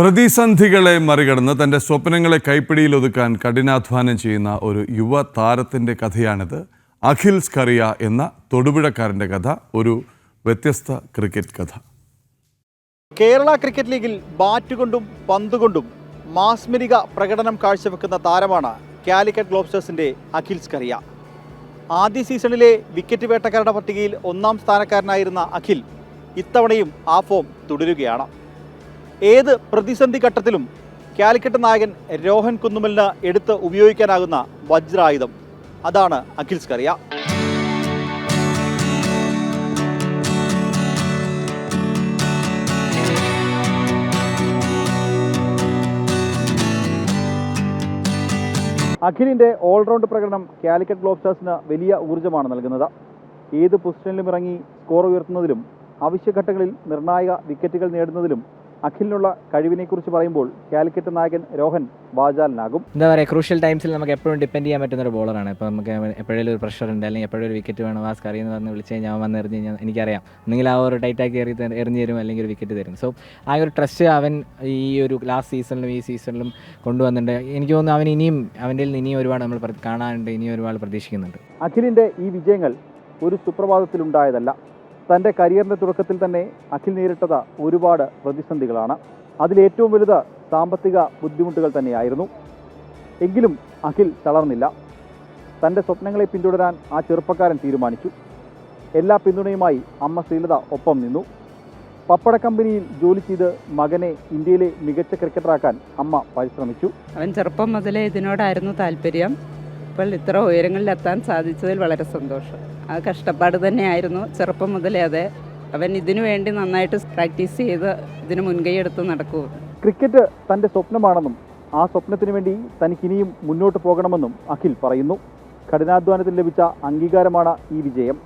പ്രതിസന്ധികളെ മറികടന്ന് തന്റെ സ്വപ്നങ്ങളെ കൈപ്പിടിയിൽ ഒതുക്കാൻ കഠിനാധ്വാനം ചെയ്യുന്ന ഒരു യുവ താരത്തിന്റെ കഥയാണിത്. അഖിൽ സ്കറിയ എന്ന തൊടുപുഴക്കാരന്റെ കഥ ഒരു വ്യത്യസ്ത ക്രിക്കറ്റ് കഥ. കേരള ക്രിക്കറ്റ് ലീഗിൽ ബാറ്റ് കൊണ്ടും പന്ത് കൊണ്ടും മാസ്മരിക പ്രകടനം കാഴ്ചവെക്കുന്ന താരമാണ് കാലിക്കറ്റ് ഗ്ലോബ്സ്റ്റേഴ്സിന്റെ അഖിൽ സ്കറിയ. ആദ്യ സീസണിലെ വിക്കറ്റ് വേട്ടക്കാരുടെ പട്ടികയിൽ ഒന്നാം സ്ഥാനക്കാരനായിരുന്ന അഖിൽ ഇത്തവണയും ആ ഫോം തുടരുകയാണ്. ഏത് പ്രതിസന്ധി ഘട്ടത്തിലും കാലിക്കറ്റ് നായകൻ രോഹൻ കുന്നുമലിന് എടുത്ത് ഉപയോഗിക്കാനാകുന്ന വജ്രായുധം. അതാണ് അഖിൽ സ്കറിയ അഖിലിന്റെ ഓൾറൗണ്ട് പ്രകടനം കാലിക്കറ്റ് ഗ്ലോബ്സ്റ്റേഴ്സിന് വലിയ ഊർജമാണ് നൽകുന്നത്. ഏത് പൊസിഷനിലും ഇറങ്ങി സ്കോർ ഉയർത്തുന്നതിലും ആവശ്യഘട്ടങ്ങളിൽ നിർണായക വിക്കറ്റുകൾ നേടുന്നതിലും അഖിലിനുള്ള കഴിവിനെക്കുറിച്ച് പറയുമ്പോൾ കാലിക്കറ്റ് നായകൻ രോഹൻ വാചാലനാകും. എന്താ പറയുക ക്രൂഷ്യൽ ടൈംസിൽ നമുക്ക് എപ്പോഴും ഡിപ്പെൻഡ് ചെയ്യാൻ പറ്റുന്ന ഒരു ബോളറാണ് ഇപ്പോൾ നമുക്ക് എപ്പോഴേലും ഒരു പ്രഷർ ഉണ്ട് അല്ലെങ്കിൽ എപ്പോഴും ഒരു വിക്കറ്റ് വേണം ആ സ്കറി എന്ന് പറഞ്ഞ് വിളിച്ച് ഞാൻ വന്ന് എറിഞ്ഞ് കഴിഞ്ഞാൽ എനിക്കറിയാം. ഒന്നെങ്കിൽ ആ ഒരു ടൈറ്റാക്കി എറി എറിഞ്ഞു തരും അല്ലെങ്കിൽ ഒരു വിക്കറ്റ് തരും. സോ ആ ഒരു ട്രസ്റ്റ് അവൻ ഈ ഒരു ലാസ്റ്റ് സീസണിലും ഈ സീസണിലും കൊണ്ടുവന്നിട്ടുണ്ട്. എനിക്ക് തോന്നുന്നു അവൻ ഇനിയും അവന്റെ ഇനിയും ഒരുപാട് നമ്മൾ കാണാനുണ്ട് ഇനിയും ഒരുപാട് പ്രതീക്ഷിക്കുന്നുണ്ട്. അഖിലിന്റെ ഈ വിജയങ്ങൾ ഒരു സുപ്രഭാതത്തിലുണ്ടായതല്ല. തന്റെ കരിയറിന്റെ തുടക്കത്തിൽ തന്നെ അഖിൽ നേരിട്ടത് ഒരുപാട് പ്രതിസന്ധികളാണ്. അതിലേറ്റവും വലുത് സാമ്പത്തിക ബുദ്ധിമുട്ടുകൾ തന്നെയായിരുന്നു. എങ്കിലും അഖിൽ തളർന്നില്ല. തന്റെ സ്വപ്നങ്ങളെ പിന്തുടരാൻ ആ ചെറുപ്പക്കാരൻ തീരുമാനിച്ചു. എല്ലാ പിന്തുണയുമായി അമ്മ ശ്രീലത ഒപ്പം നിന്നു. പപ്പട കമ്പനിയിൽ ജോലി ചെയ്ത് മകനെ ഇന്ത്യയിലെ മികച്ച ക്രിക്കറ്ററാക്കാൻ അമ്മ പരിശ്രമിച്ചു. അവൻ ചെറുപ്പം മുതലേ ഇതിനോടായിരുന്നു താല്പര്യം. ഇപ്പോൾ ഇത്ര ഉയരങ്ങളിലെത്താൻ സാധിച്ചതിൽ വളരെ സന്തോഷം. ആ കഷ്ടപ്പാട് തന്നെയായിരുന്നു ചെറുപ്പം മുതലേ അതെ. അവൻ ഇതിനു വേണ്ടി നന്നായിട്ട് പ്രാക്ടീസ് ചെയ്ത് ഇതിന് മുൻകൈ എടുത്ത് നടക്കൂ ക്രിക്കറ്റ് തന്റെ സ്വപ്നമാണെന്നും ആ സ്വപ്നത്തിന് വേണ്ടി തനിക്കിനിയും മുന്നോട്ട് പോകണമെന്നും അഖിൽ പറയുന്നു. കഠിനാധ്വാനത്തിൽ ലഭിച്ച അംഗീകാരമാണ് ഈ വിജയം.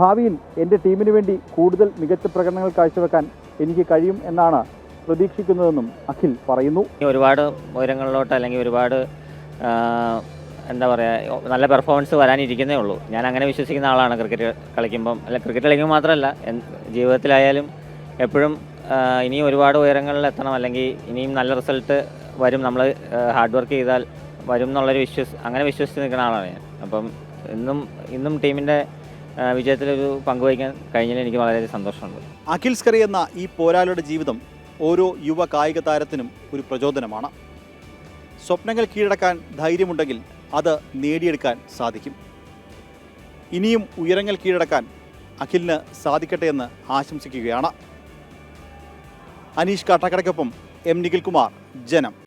ഭാവിയിൽ എന്റെ ടീമിന് വേണ്ടി കൂടുതൽ മികച്ച പ്രകടനങ്ങൾ കാഴ്ചവെക്കാൻ എനിക്ക് കഴിയും എന്നാണ് പ്രതീക്ഷിക്കുന്നതെന്നും അഖിൽ പറയുന്നു. ഒരുപാട് ഉയരങ്ങളിലോട്ട് അല്ലെങ്കിൽ ഒരുപാട് എന്താ പറയുക നല്ല പെർഫോമൻസ് വരാനിരിക്കുന്നേ ഉള്ളൂ. ഞാൻ അങ്ങനെ വിശ്വസിക്കുന്ന ആളാണ് ക്രിക്കറ്റ് കളിക്കുമ്പം. അല്ല ക്രിക്കറ്റ് കളിക്കുമ്പോൾ മാത്രമല്ല ജീവിതത്തിലായാലും എപ്പോഴും ഇനിയും ഒരുപാട് ഉയരങ്ങളിൽ എത്തണം. അല്ലെങ്കിൽ ഇനിയും നല്ല റിസൾട്ട് വരും. നമ്മൾ ഹാർഡ് വർക്ക് ചെയ്താൽ വരും എന്നുള്ളൊരു വിശ്വസ് അങ്ങനെ വിശ്വസിച്ച് നിൽക്കുന്ന ആളാണ് ഞാൻ. അപ്പം ഇന്നും ഇന്നും ടീമിന്റെ വിജയത്തിലൊരു പങ്കുവഹിക്കാൻ കഴിഞ്ഞതിൽ എനിക്ക് വളരെ സന്തോഷമുണ്ട്. അഖിൽ സ്കറി എന്ന ഈ പോരാളിയുടെ ജീവിതം ഓരോ യുവ കായിക താരത്തിനും ഒരു പ്രചോദനമാണ്. സ്വപ്നങ്ങൾ കീഴടക്കാൻ ധൈര്യമുണ്ടെങ്കിൽ അത് നേടിയെടുക്കാൻ സാധിക്കും. ഇനിയും ഉയരങ്ങൾ കീഴടക്കാൻ അഖിലിന് സാധിക്കട്ടെ എന്ന് ആശംസിക്കുകയാണ്. അനീഷ് കാട്ടാക്കടയ്ക്കൊപ്പം എം നിഖിൽ കുമാർ ജനം.